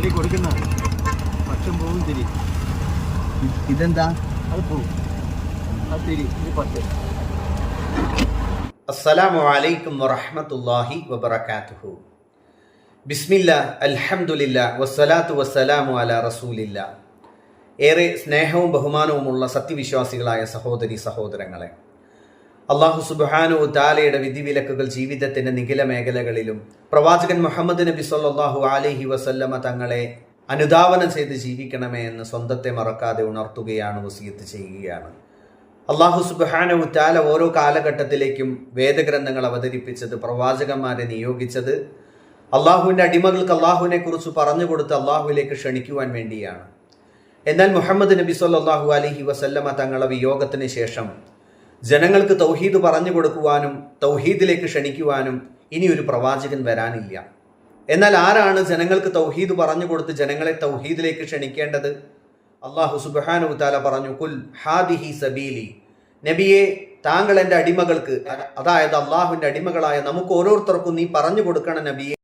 പള്ളി കൊടുക്കുന്നതാണ് പക്ഷം പോകും തിരി. ഇതെന്താ? അത് പോവും. അത് തിരി. ഇത് പത്ത് അസ്സലാമു അലൈക്കും വറഹ്മത്തുള്ളാഹി വബറകാതുഹു. ബിസ്മില്ല അൽഹംദുലില്ല വസ്സലാത്തു വസ്സലാമു അല റസൂലില്ല. ഏറെ സ്നേഹവും ബഹുമാനവുമുള്ള സത്യവിശ്വാസികളായ സഹോദരി സഹോദരങ്ങളെ അള്ളാഹു സുബാനു താലയുടെ വിധിവിലക്കുകൾ ജീവിതത്തിന്റെ നിഖില മേഖലകളിലും പ്രവാചകൻ മുഹമ്മദ് നബി സല്ലാഹു അലഹി വസല്ലമ തങ്ങളെ അനുധാവനം ചെയ്ത് ജീവിക്കണമേ എന്ന് സ്വന്തത്തെ മറക്കാതെ ഉണർത്തുകയാണ് വസീയത്ത് ചെയ്യുകയാണ്. അള്ളാഹു സുബാന താല ഓരോ കാലഘട്ടത്തിലേക്കും വേദഗ്രന്ഥങ്ങൾ അവതരിപ്പിച്ചത് പ്രവാചകന്മാരെ നിയോഗിച്ചത്. അള്ളാഹുവിന്റെ അടിമകൾക്ക് അള്ളാഹുവിനെ കുറിച്ച് പറഞ്ഞു കൊടുത്ത് അള്ളാഹുവിലേക്ക് ക്ഷണിക്കുവാൻ വേണ്ടിയാണ്. എന്നാൽ മുഹമ്മദ് നബി സല്ലാഹു അലഹി വസല്ലമ തങ്ങളെ വിയോഗത്തിന് ശേഷം ജനങ്ങൾക്ക് തൗഹീദ് പറഞ്ഞു കൊടുക്കുവാനും തൗഹീദിലേക്ക് ക്ഷണിക്കുവാനും ഇനി ഒരു പ്രവാചകൻ വരാനില്ല. എന്നാൽ ആരാണ് ജനങ്ങൾക്ക് തൗഹീദ് പറഞ്ഞു കൊടുത്ത് ജനങ്ങളെ തൗഹീദിലേക്ക് ക്ഷണിക്കേണ്ടത്? അള്ളാഹു സുബാന താല പറഞ്ഞു കുൽ ഹാദിഹി സബീലി. നബിയെ താങ്കൾ എന്റെ അടിമകൾക്ക് അതായത് അള്ളാഹുവിന്റെ അടിമകളായ നമുക്ക് ഓരോരുത്തർക്കും നീ പറഞ്ഞു കൊടുക്കണം നബിയെ.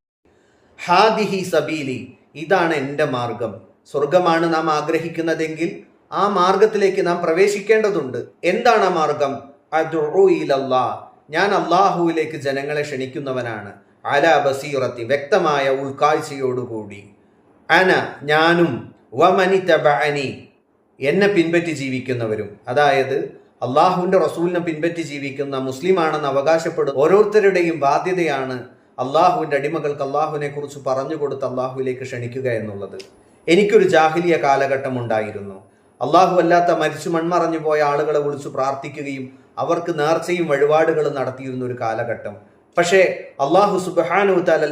ഹാദിഹി സബീലി ഇതാണ് എന്റെ മാർഗം. സ്വർഗമാണ് നാം ആഗ്രഹിക്കുന്നതെങ്കിൽ ആ മാർഗത്തിലേക്ക് നാം പ്രവേശിക്കേണ്ടതുണ്ട്. എന്താണ് ആ മാർഗം? ഇലല്ലാ. ഞാൻ അള്ളാഹുവിലേക്ക് ജനങ്ങളെ ക്ഷണിക്കുന്നവനാണ്. അല ബസീറത്തി വ്യക്തമായ ഉൾക്കാഴ്ചയോടുകൂടി. അന ഞാനും വമനി തബഅനി എന്നെ പിൻപറ്റി ജീവിക്കുന്നവരും. അതായത് അള്ളാഹുവിന്റെ റസൂലിനെ പിൻപറ്റി ജീവിക്കുന്ന മുസ്ലിമാണെന്ന് അവകാശപ്പെടുന്ന ഓരോരുത്തരുടെയും ബാധ്യതയാണ് അള്ളാഹുവിന്റെ അടിമകൾക്ക് അള്ളാഹുവിനെ കുറിച്ച് പറഞ്ഞു കൊടുത്ത് അള്ളാഹുവിലേക്ക് ക്ഷണിക്കുക എന്നുള്ളത്. എനിക്കൊരു ജാഹിലിയ കാലഘട്ടം ഉണ്ടായിരുന്നു അള്ളാഹു അല്ലാത്ത മരിച്ചു മൺമറഞ്ഞു പോയ ആളുകളെ വിളിച്ചു പ്രാർത്ഥിക്കുകയും അവർക്ക് നേർച്ചയും വഴിപാടുകളും നടത്തിയിരുന്ന ഒരു കാലഘട്ടം. പക്ഷേ അള്ളാഹു സുബാനു താൽ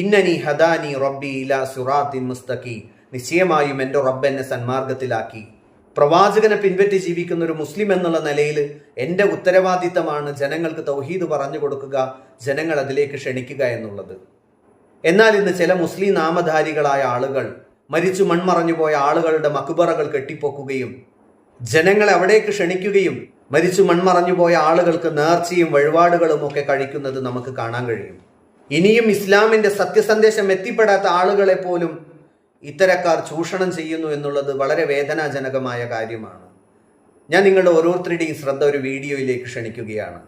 ഇന്നനി ഹദാനി റബ്ബി ഇലാ സുറാത്തിൻ മുസ്തഖി നിശ്ചയമായും എന്റെ റബ്ബ് എന്നെ സന്മാർഗത്തിലാക്കി. പ്രവാചകനെ പിൻപറ്റി ജീവിക്കുന്ന ഒരു മുസ്ലിം എന്നുള്ള നിലയിൽ എന്റെ ഉത്തരവാദിത്തമാണ് ജനങ്ങൾക്ക് തൗഹീദ് പറഞ്ഞു കൊടുക്കുക ജനങ്ങൾ അതിലേക്ക് ക്ഷണിക്കുക എന്നുള്ളത്. എന്നാൽ ഇന്ന് ചില മുസ്ലിം നാമധാരികളായ ആളുകൾ മരിച്ചു മൺമറഞ്ഞു പോയ ആളുകളുടെ മക്ബറകൾ കെട്ടിപ്പൊക്കുകയും ജനങ്ങളെ അവിടേക്ക് ക്ഷണിക്കുകയും മരിച്ചു മൺമറഞ്ഞു പോയ ആളുകൾക്ക് നേർച്ചയും വഴിപാടുകളും ഒക്കെ കഴിക്കുന്നത് നമുക്ക് കാണാൻ കഴിയും. ഇനിയും ഇസ്ലാമിന്റെ സത്യസന്ദേശം എത്തിപ്പെടാത്ത ആളുകളെ പോലും ഇത്തരക്കാർ ചൂഷണം ചെയ്യുന്നു എന്നുള്ളത് വളരെ വേദനാജനകമായ കാര്യമാണ്. ഞാൻ നിങ്ങളുടെ ഓരോരുത്തരുടെയും ശ്രദ്ധ ഒരു വീഡിയോയിലേക്ക് ക്ഷണിക്കുകയാണ്.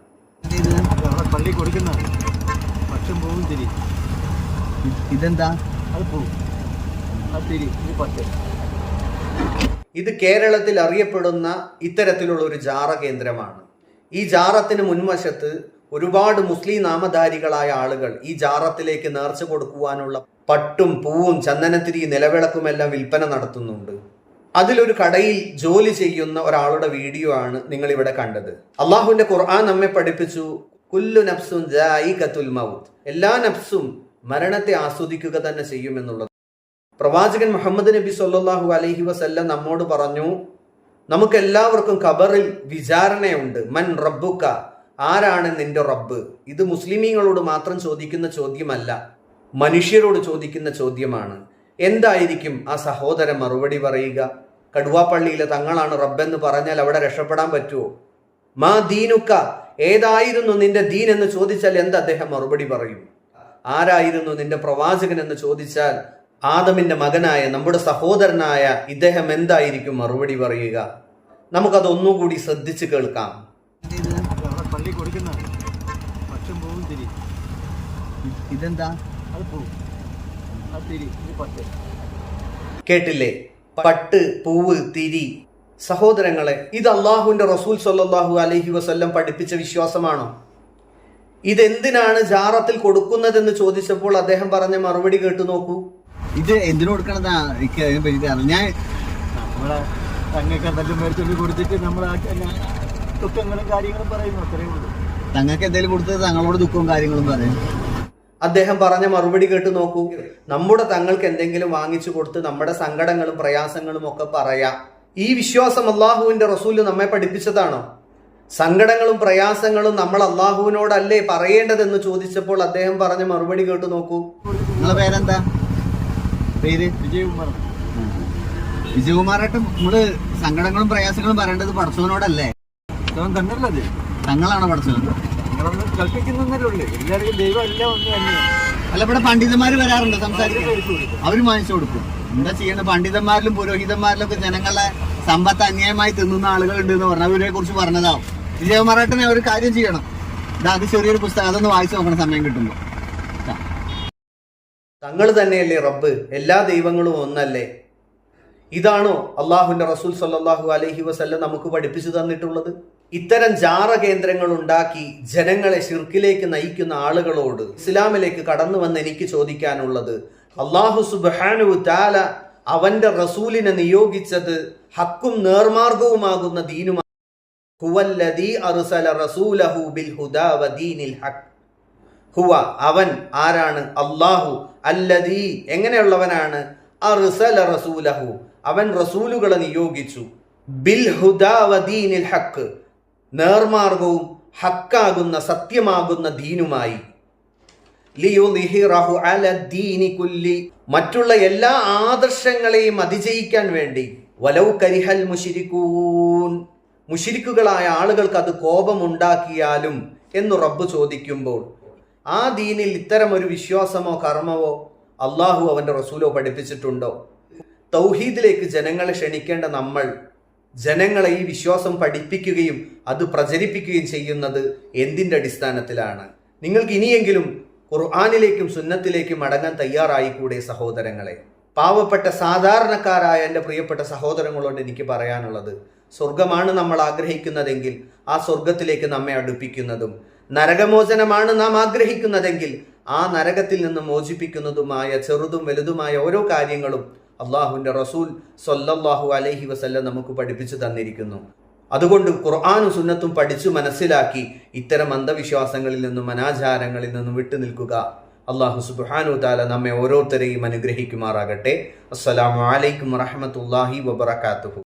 പള്ളി കൊടുക്കുന്ന പക്ഷം പോകും തിരി. ഇതെന്താ? അത് അത് ഇത് ഇത് കേരളത്തിൽ അറിയപ്പെടുന്ന ഇത്തരത്തിലുള്ള ഒരു ജാറ കേന്ദ്രമാണ്. ഈ ജാറത്തിന് മുൻവശത്ത് ഒരുപാട് മുസ്ലിം നാമധാരികളായ ആളുകൾ ഈ ജാറത്തിലേക്ക് നേർച്ച കൊടുക്കുവാനുള്ള പട്ടും പൂവും ചന്ദനത്തിരി നിലവിളക്കുമെല്ലാം വിൽപ്പന നടത്തുന്നുണ്ട്. അതിലൊരു കടയിൽ ജോലി ചെയ്യുന്ന ഒരാളുടെ വീഡിയോ ആണ് നിങ്ങൾ ഇവിടെ കണ്ടത്. അള്ളാഹുവിന്റെ ഖുർആൻ നമ്മെ പഠിപ്പിച്ചു കുല്ലു നബ്സും മൗത്ത്. എല്ലാ നഫ്സും മരണത്തെ ആസ്വദിക്കുക തന്നെ ചെയ്യുമെന്നുള്ളത് പ്രവാചകൻ മുഹമ്മദ് നബി സല്ലാഹു അലഹി വസല്ലം നമ്മോട് പറഞ്ഞു നമുക്ക് എല്ലാവർക്കും ഖബറിൽ വിചാരണയുണ്ട്. മൻ റബ്ബുക്ക ആരാണ് നിന്റെ റബ്ബ്? ഇത് മുസ്ലിമീങ്ങളോട് മാത്രം ചോദിക്കുന്ന ചോദ്യമല്ല മനുഷ്യരോട് ചോദിക്കുന്ന ചോദ്യമാണ്. എന്തായിരിക്കും ആ സഹോദരൻ മറുപടി പറയുക? കടുവാപ്പള്ളിയിലെ തങ്ങളാണ് റബ്ബെന്ന് പറഞ്ഞാൽ അവിടെ രക്ഷപ്പെടാൻ പറ്റുമോ മാ ദീനുക്ക ഏതായിരുന്നു നിന്റെ ദീൻ എന്ന് ചോദിച്ചാൽ എന്ത് അദ്ദേഹം മറുപടി പറയും? ആരായിരുന്നു നിന്റെ പ്രവാചകൻ എന്ന് ചോദിച്ചാൽ ആദമിന്റെ മകനായ നമ്മുടെ സഹോദരനായ ഇദ്ദേഹം എന്തായിരിക്കും മറുപടി പറയുക? നമുക്കത് ഒന്നുകൂടി ശ്രദ്ധിച്ചു കേൾക്കാം. പള്ളി കൊടുക്കുന്നതാണ് പക്ഷം പോകും തിരി. ഇതെന്താ? അത് പോവും അത് തിരി ഇത് പത്ത് കേട്ടില്ലേ? പട്ട് പൂവ് തിരി. സഹോദരങ്ങളെ ഇത് അള്ളാഹുവിന്റെ റസൂൽ സല്ലാഹു അലഹി വസല്ലം പഠിപ്പിച്ച വിശ്വാസമാണോ? ഇതെന്തിനാണ് ജാറത്തിൽ കൊടുക്കുന്നതെന്ന് ചോദിച്ചപ്പോൾ അദ്ദേഹം പറഞ്ഞ മറുപടി കേട്ടു നോക്കൂ. ഇത് എന്തിനു കൊടുക്കണതാ? എനിക്ക് അതിനെ പറ്റി അറിയാം ഞാൻ നമ്മളെ തങ്ങൾക്ക് എന്തെങ്കിലും മേടിച്ചൊക്കെ കൊടുത്തിട്ട് നമ്മൾ ദുഃഖങ്ങളും കാര്യങ്ങളും പറയുന്നു. അത്രയും ഉള്ളൂ. തങ്ങൾക്ക് എന്തെങ്കിലും കൊടുത്തത് തങ്ങളോട് ദുഃഖവും കാര്യങ്ങളും പറയും. അദ്ദേഹം പറഞ്ഞ മറുപടി കേട്ട് നോക്കൂ. നമ്മുടെ തങ്ങൾക്ക് എന്തെങ്കിലും വാങ്ങിച്ചു കൊടുത്ത് നമ്മുടെ സങ്കടങ്ങളും പ്രയാസങ്ങളും ഒക്കെ പറയാം. ഈ വിശ്വാസം അള്ളാഹുവിന്റെ റസൂൽ നമ്മെ പഠിപ്പിച്ചതാണോ? സങ്കടങ്ങളും പ്രയാസങ്ങളും നമ്മൾ അള്ളാഹുവിനോടല്ലേ പറയേണ്ടതെന്ന് ചോദിച്ചപ്പോൾ അദ്ദേഹം പറഞ്ഞ മറുപടി കേട്ട് നോക്കൂ. നിങ്ങളെ പേരെന്താ? പേര്? വിജയകുമാർ. വിജയകുമാറായിട്ട് നമ്മൾ സങ്കടങ്ങളും പ്രയാസങ്ങളും പറയേണ്ടത് പടച്ചവനോടല്ലേ? തന്നല്ലത് തന്നല്ലേ തങ്ങളാണ് പടച്ചവൻ? എല്ലാവർക്കും ദൈവം എല്ലാം ഒന്ന് തന്നെയാണ് അല്ല ഇവിടെ പണ്ഡിതന്മാര് വരാറുണ്ട് സംസാരിക്കാൻ. അവർ വാങ്ങിച്ചു കൊടുക്കും. എന്താ ചെയ്യണ്ട പണ്ഡിതന്മാരിലും പുരോഹിതന്മാരിലും ഒക്കെ ജനങ്ങളെ സമ്പത്ത് അന്യായമായി തിന്നുന്ന ആളുകളുണ്ട് എന്ന് പറഞ്ഞാൽ അവരെ കുറിച്ച് പറഞ്ഞതാവും. വിജയകുമാറേട്ടനെ ഒരു കാര്യം ചെയ്യണം. ഇതാ അത് ചെറിയൊരു പുസ്തകം അതൊന്ന് വായിച്ചു നോക്കണം സമയം കിട്ടുമ്പോ. ഇതാ. തങ്ങൾ തന്നെയല്ലേ റബ്ബ്? എല്ലാ ദൈവങ്ങളും ഒന്നല്ലേ? ഇതാണോ അള്ളാഹുവിന്റെ റസൂൽ സല്ലാഹു അലഹി വസല്ലം നമുക്ക് പഠിപ്പിച്ചു തന്നിട്ടുള്ളത്? ഇത്തരം ജാറ കേന്ദ്രങ്ങൾ ഉണ്ടാക്കി ജനങ്ങളെ ഷിർക്കിലേക്ക് നയിക്കുന്ന ആളുകളോട് ഇസ്ലാമിലേക്ക് കടന്നു വന്ന് എനിക്ക് ചോദിക്കാനുള്ളത് അള്ളാഹു സുബാനു താല അവന്റെ റസൂലിനെ നിയോഗിച്ചത് ഹക്കും നേർമാർഗവുമാകുന്ന ദീനുമാണ് ഹുവല്ലദീ അർസല റസൂലഹു ബിൽ ഹുദാ വദീനിൽ ഹഖ്. ഹുവ അവൻ ആരാണ്? അള്ളാഹു അല്ലദീ എങ്ങനെയുള്ളവനാണ്? റസൂലഹു അവൻ റസൂലുകളെ നിയോഗിച്ചു. ബിൽ ഹക്ക് നേർമാർഗവും ഹക്കാകുന്ന സത്യമാകുന്ന ദീനുമായി. മറ്റുള്ള എല്ലാ ആദർശങ്ങളെയും അതിജയിക്കാൻ വേണ്ടി. വലൗ കരിഹൽ മുഷിരിക്കൂൻ മുഷിരിക്കുകളായ ആളുകൾക്ക് അത് കോപമുണ്ടാക്കിയാലും എന്ന് റബ്ബ് ചോദിക്കുമ്പോൾ ആ ദീനിൽ ഇത്തരം ഒരു വിശ്വാസമോ കർമ്മമോ അള്ളാഹു അവന്റെ റസൂലോ പഠിപ്പിച്ചിട്ടുണ്ടോ? തൗഹീദിലേക്ക് ജനങ്ങളെ ക്ഷണിക്കേണ്ട നമ്മൾ ജനങ്ങളെ ഈ വിശ്വാസം പഠിപ്പിക്കുകയും അത് പ്രചരിപ്പിക്കുകയും ചെയ്യുന്നത് എന്തിന്റെ അടിസ്ഥാനത്തിലാണ്? നിങ്ങൾക്ക് ഇനിയെങ്കിലും ഖുർആാനിലേക്കും സുന്നത്തിലേക്കും മടങ്ങാൻ തയ്യാറായിക്കൂടെ സഹോദരങ്ങളെ? പാവപ്പെട്ട സാധാരണക്കാരായ എന്റെ പ്രിയപ്പെട്ട സഹോദരങ്ങളോട് എനിക്ക് പറയാനുള്ളത് സ്വർഗമാണ് നമ്മൾ ആഗ്രഹിക്കുന്നതെങ്കിൽ ആ സ്വർഗത്തിലേക്ക് നമ്മെ അടുപ്പിക്കുന്നതും നരകമോചനമാണ് നാം ആഗ്രഹിക്കുന്നതെങ്കിൽ ആ നരകത്തിൽ നിന്ന് മോചിപ്പിക്കുന്നതുമായ ചെറുതും വലുതുമായ ഓരോ കാര്യങ്ങളും അള്ളാഹുവിന്റെ റസൂൽ സൊല്ലാഹു അലൈഹി വസല്ലം നമുക്ക് പഠിപ്പിച്ചു തന്നിരിക്കുന്നു. അതുകൊണ്ട് ഖുർആാനും സുന്നത്തും പഠിച്ചു മനസ്സിലാക്കി ഇത്തരം അന്ധവിശ്വാസങ്ങളിൽ നിന്നും അനാചാരങ്ങളിൽ നിന്നും വിട്ടുനിൽക്കുക അള്ളാഹു സുബാനു താല നമ്മെ ഓരോരുത്തരെയും അനുഗ്രഹിക്കുമാറാകട്ടെ. അസ്സലാമു അലൈക്കും വറഹമത്തല്ലാഹി വബർക്കാത്തുഹു